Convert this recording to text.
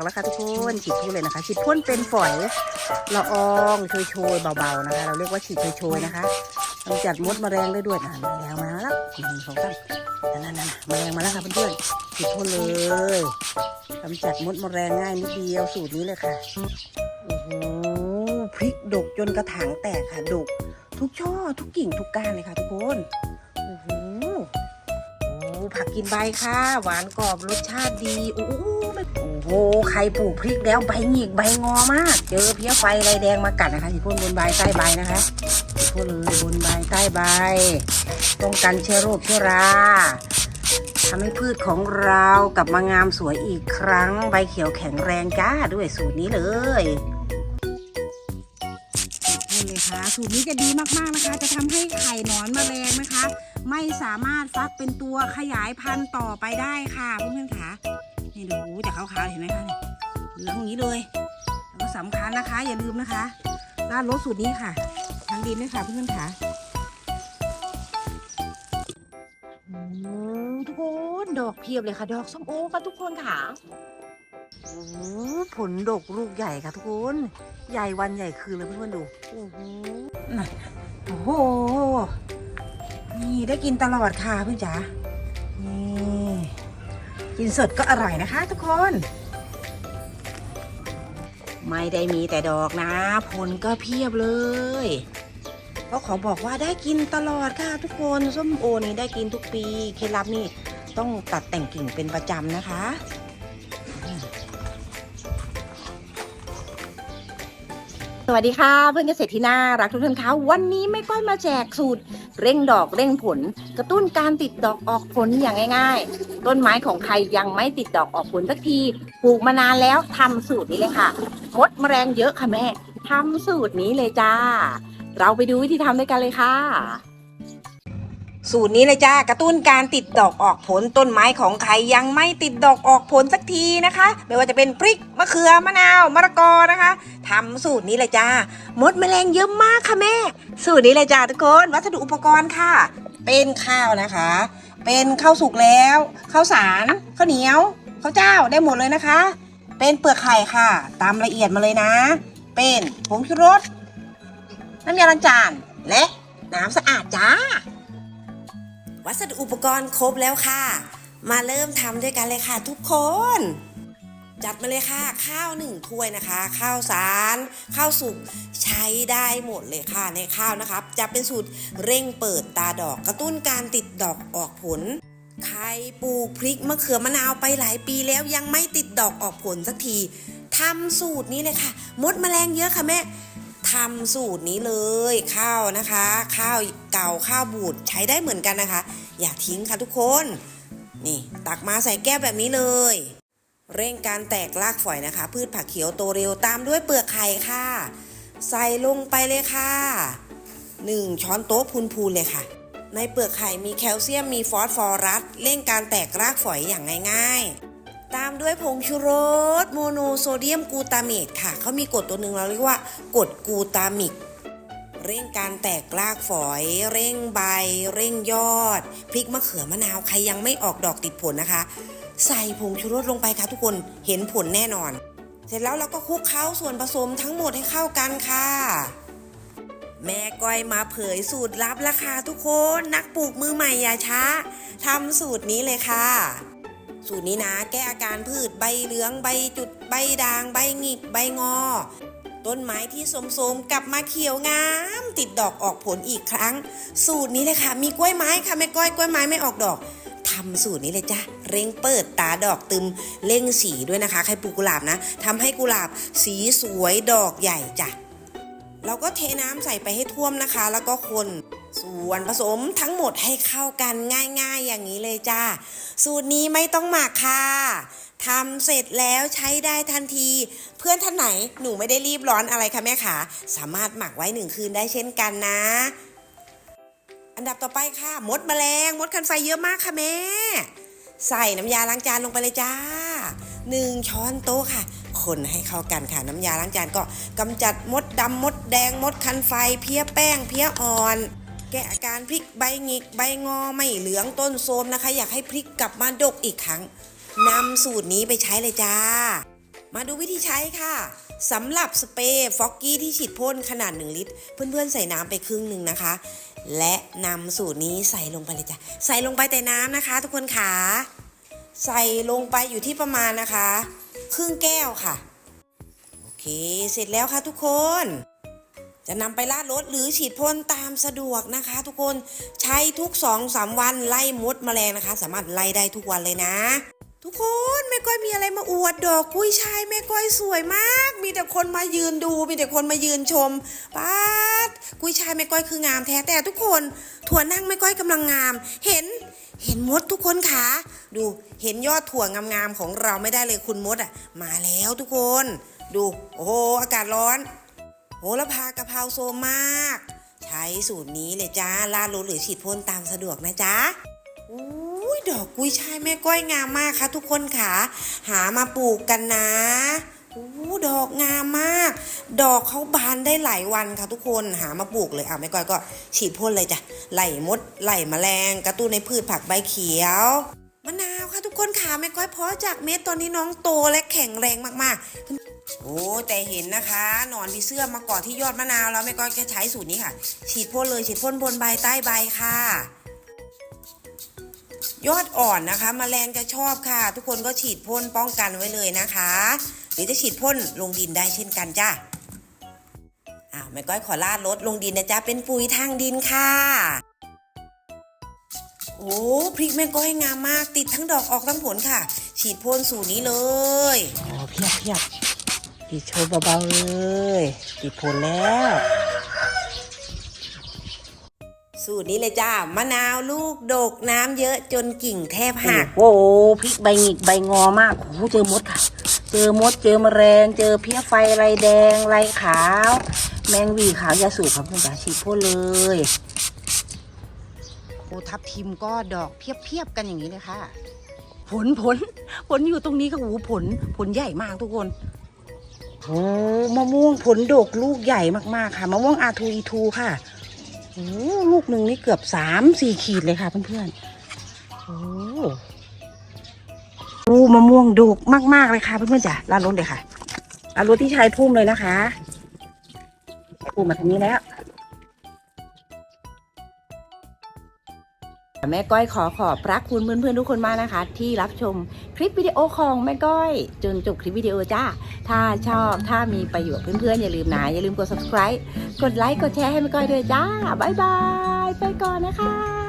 อกแล้วค่ะทุกคนฉีดพ่นเลยนะคะ ฉีดพ่นเป็นฝอยละอองโชยๆเบาๆนะคะ เราเรียกว่าฉีดโชยๆนะคะกำจัดมดแมลงได้ด้วยนะแมลงมาแล้วหนึ่งสองสามนั่นนั่นๆๆแมลงมาแล้วค่ะเพื่อนๆฉีดพ่นเลยกำจัดมดแมลงง่ายนิดเดียวสูตรนี้เลยค่ะโอ้โหพริกดกจนกระถางแตกค่ะดก ทุกช่อทุกกิ่งทุกก้านเลยค่ะ ทุกคนโอ้โหผักกินใบค่ะ หวานกรอบรสชาติดีโอ้โห หใครปลูกพริกแล้วใบหงิกใบงอมาก เจอเพี้ยไฟไรแดงมากัดนะคะที่พ่นบนใบใต้ใบนะคะที่พ่นเลยบนใบใต้ใบป้องกันเชื้อโรคเชื้อราทำให้พืชของเรากลับมางามสวยอีกครั้ง ใบเขียวแข็งแรงจ้าด้วยสูตรนี้เลยนี่เลยค่ะสูตรนี้จะดีมากๆนะคะ จะทำให้ไข่หนอนแมลงนะคะ ไม่สามารถฟักเป็นตัวขยายพันธุ์ต่อไปได้ค่ะเพื่อนๆค่ะ นี่ดูจากขาวๆเห็นไหมคะเนี่ยเหลืองอย่างนี้เลยแล้วก็สำคัญนะคะ อย่าลืมนะคะราดรสสูตรนี้ค่ะ ทางดินด้วยค่ะเพื่อนๆค่ะอืมทุกคนดอกเพียบเลยค่ะ ดอกส้มโอค่ะทุกคนค่ะโอ้โหผลดกลูกใหญ่ค่ะทุกคน ใหญ่วันใหญ่คืนเลยเพื่อนๆดูโอ้โหน่ะโอ้โหนี่ได้กินตลอดค่ะเพื่อนจ๋านี่ กินสดก็อร่อยนะคะ ทุกคน ไม่ได้มีแต่ดอกนะ ผลก็เพียบเลยก็ขอบอกว่าได้กินตลอดค่ะ ทุกคนส้มโอนี่ได้กินทุกปีเคล็ดลับนี่ต้องตัดแต่งกิ่งเป็นประจำนะคะ วัสดีค่ะเพื่อนเกษตรที่น่ารักทุกท่านคะวันนี้ไม่ก้อยมาแจกสูตร เร่งดอกเร่งผล กระตุ้นการติดดอกออกผลอย่างง่าย ๆ ต้นไม้ของใครยังไม่ติดดอกออกผลสักทีปลูกมานานแล้วทำสูตรนี้เลยค่ะมดแมลงเยอะค่ะแม่ทำสูตรนี้เลยจ้า เราไปดูวิธีทำด้วยกันเลยค่ะ สูตรนี้เลยจ้ากระตุ้นการติดดอกออกผลต้นไม้ของใครยังไม่ติดดอกออกผลสักทีนะคะ ไม่ว่าจะเป็นพริกมะเขือมะนาวมะละกอนะคะทำสูตรนี้เลยจ้ามดแมลงเยอะมากค่ะแม่ สูตรนี้เลยจ้าทุกคนวัสดุอุปกรณ์ค่ะ เป็นข้าวนะคะ เป็นข้าวสุกแล้วข้าวสารข้าวเหนียวข้าวเจ้าได้หมดเลยนะคะ เป็นเปลือกไข่ค่ะ ตามละเอียดมาเลยนะ เป็นผงชูรสน้ำยาล้างจานและน้ำสะอาดจ้า วัสดุอุปกรณ์ครบแล้วค่ะ มาเริ่มทำด้วยกันเลยค่ะ ทุกคน จัดมาเลยค่ะ ข้าวหนึ่งถ้วยนะคะ ข้าวสารข้าวสุกใช้ได้หมดเลยค่ะในข้าวนะครับจะเป็นสูตรเร่งเปิดตาดอกกระตุ้นการติดดอกออกผลใครปลูกพริกมะเขือมะนาวไปหลายปีแล้วยังไม่ติดดอกออกผลสักทีทำสูตรนี้เลยค่ะ มดแมลงเยอะค่ะแม่ ทำสูตรนี้เลยข้าวนะคะ ข้าวเก่าข้าวบูดใช้ได้เหมือนกันนะคะ อย่าทิ้งค่ะทุกคน นี่ตักมาใส่แก้วแบบนี้เลย เร่งการแตกรากฝอยนะคะ พืชผักเขียวโตเร็วตามด้วยเปลือกไข่ค่ะ ใส่ลงไปเลยค่ะ1ช้อนโต๊ะพูนๆเลยค่ะ ในเปลือกไข่มีแคลเซียมมีฟอสฟอรัสเร่งการแตกรากฝอยอย่างง่ายๆ ตามด้วยผงชูรสโมโนโซเดียมกูตาเมตค่ะ เขามีกรดตัวหนึ่งเราเรียกว่ากรดกูตามิก เร่งการแตกรากฝอย เร่งใบ เร่งยอด พริกมะเขือมะนาวใครยังไม่ออกดอกติดผลนะคะ ใส่ผงชูรสลงไปค่ะทุกคนเห็นผลแน่นอน เสร็จแล้วเราก็คลุกเคล้าส่วนผสมทั้งหมดให้เข้ากันค่ะแม่ก้อยมาเผยสูตรลับราคาทุกคน นักปลูกมือใหม่อย่าช้าทำสูตรนี้เลยค่ะ สูตรนี้นะ แก้อาการพืชใบเหลืองใบจุดใบด่าง ใบหงิกใบงอ ต้นไม้ที่สมๆกลับมาเขียวงาม ติดดอกออกผลอีกครั้ง สูตรนี้เลยค่ะ มีกล้วยไม้ค่ะแม่ก้อยกล้วยไม้ไม่ออกดอกทำสูตรนี้เลยจ้ะเร่งเปิดตาดอกตึมเร่งสีด้วยนะคะใครปลูกกุหลาบนะทำให้กุหลาบสีสวยดอกใหญ่จ้ะ เราก็เทน้ำใส่ไปให้ท่วมนะคะ แล้วก็คนส่วนผสมทั้งหมดให้เข้ากันง่ายๆอย่างนี้เลยจ้า สูตรนี้ไม่ต้องหมักค่ะทำเสร็จแล้วใช้ได้ทันที เพื่อนท่านไหนหนูไม่ได้รีบร้อนอะไรค่ะแม่ขาสามารถหมักไว้หนึ่งคืนได้เช่นกันนะ อันดับต่อไปค่ะ มดแมลงมดคันไฟเยอะมากค่ะแม่ ใส่น้ำยาล้างจานลงไปเลยจ้าหนึ่งช้อนโต๊ะค่ะ คนให้เข้ากันค่ะ น้ำยาล้างจานก็กำจัดมดดำมดแดงมดคันไฟ เพี้ยแป้ง เพี้ยอ่อน แก้อาการพริกใบหงิก ใบงอไม่เหลืองต้นโทมนะคะ อยากให้พริกกลับมาดกอีกครั้งนำสูตรนี้ไปใช้เลยจ้า มาดูวิธีใช้ค่ะสำหรับสเปรย์ฟอกกี้ที่ฉีดพ่นขนาด 1 ลิตร เพื่อนๆ ใส่น้ำไปครึ่งหนึ่งนะคะ และนำสูตรนี้ใส่ลงไปเลยจ้ะ ใส่ลงไปแต่น้ำนะคะ ทุกคนค่ะใส่ลงไปอยู่ที่ประมาณนะคะ ครึ่งแก้วค่ะ โอเค เสร็จแล้วค่ะทุกคน จะนำไปลาดรถหรือฉีดพ่นตามสะดวกนะคะ ทุกคนใช้ทุก2-3วันไล่มดแมลงนะคะ สามารถไล่ได้ทุกวันเลยนะ ทุกคนแม่ก้อยมีอะไรมาอวดดอกกุ้ยช่ายแม่ก้อยสวยมาก มีแต่คนมายืนดู มีแต่คนมายืนชมป๊าดกุ้ยช่ายแม่ก้อยคืองามแท้แต่ทุกคนถั่วนั่งแม่ก้อยกำลังงาม เห็น เห็นมดทุกคนค่ะดูเห็นยอดถั่วงามๆของเราไม่ได้เลยคุณมดอะ มาแล้วทุกคน ดู โอ้โหอากาศร้อนโหระพากะเพราโซมมาก ใช้สูตรนี้เลยจ้าลาดรถหรือฉีดพ่นตามสะดวกนะจ๊ะอุ้ยดอกกุ้ยช่ายแม่ก้อยงามมากค่ะทุกคนค่ะ หามาปลูกกันนะ อู้ดอกงามมาก ดอกเขาบานได้หลายวันค่ะทุกคนหามาปลูกเลยอะแม่ก้อยก็ฉีดพ่นเลยจ้ะไหลมดไหลแมลง กระตุ้นในพืชผักใบเขียวมะนาวค่ะทุกคนค่ะแม่ก้อยเพาะจากเม็ดตอนนี้น้องโตและแข็งแรงมากๆ โอ้แต่เห็นนะคะหนอนผีเสื้อมากาะที่ยอดมะนาวแล้วแม่ก้อยก็ใช้สูตรนี้ค่ะ ฉีดพ่นเลยฉีดพ่นบนใบใต้ใบค่ะ ยอดอ่อนนะคะมแมลงจะชอบค่ะ ทุกคนก็ฉีดพ่นป้องกันไว้เลยนะคะ หรือจะฉีดพ่นลงดินได้เช่นกันจ้าอ้าวแม่ก้อยขอลาดรถลงดินนะจ๊ะเป็นปุ๋ยทางดินค่ะโอ้พริกแม่ก้อยงามมากติดทั้งดอกออกทั้งผลค่ะ ฉีดพ่นสูตรนี้เลยอ๋อเพียบเพียบติดโชว์เบาๆเลยติดผลแล้ว สูตรนี้เลยจ้ามะนาวลูกดกน้ำเยอะจนกิ่งแทบหัก โอ้โหพริกใบหงิกใบงอมากโอ้โหเจอมดค่ะ เจอมดเจอแมลงเจอเพี้ยไฟลายแดงลายขาว แมงหวีขาวยาสูบครับคุณจ๋าฉีดพ่นเลยโอ้ทับทิมก็ดอกเพียบๆกันอย่างนี้เลยค่ะ ผลผล ผลอยู่ตรงนี้ค่ะโอ้โหผลผลใหญ่มากทุกคนโอ้มะม่วงผลดกลูกใหญ่มากๆค่ะมะม่วงอาทูอีทูค่ะ โอ้ลูกหนึ่งนี่เกือบสามสี่ขีดเลยค่ะเพื่อนๆ โอ้โอ้มะม่วงดกมาก ๆ เลยค่ะเพื่อนๆจ้ะลาดรถเลยค่ะลาดรถที่ชายพุ่มเลยนะคะพุ่มมาทางนี้แล้ว แม่ก้อยขอขอบพระคุณเพื่อนๆทุกคนมากนะคะ ที่รับชมคลิปวิดีโอของแม่ก้อย จนจบคลิปวิดีโอจ้า ถ้าชอบถ้ามีประโยชน์เพื่อนๆอย่าลืมนะอย่าลืมกด subscribe กดไลค์กดแชร์ให้แม่ก้อยด้วยจ้าบายบายไปก่อนนะคะ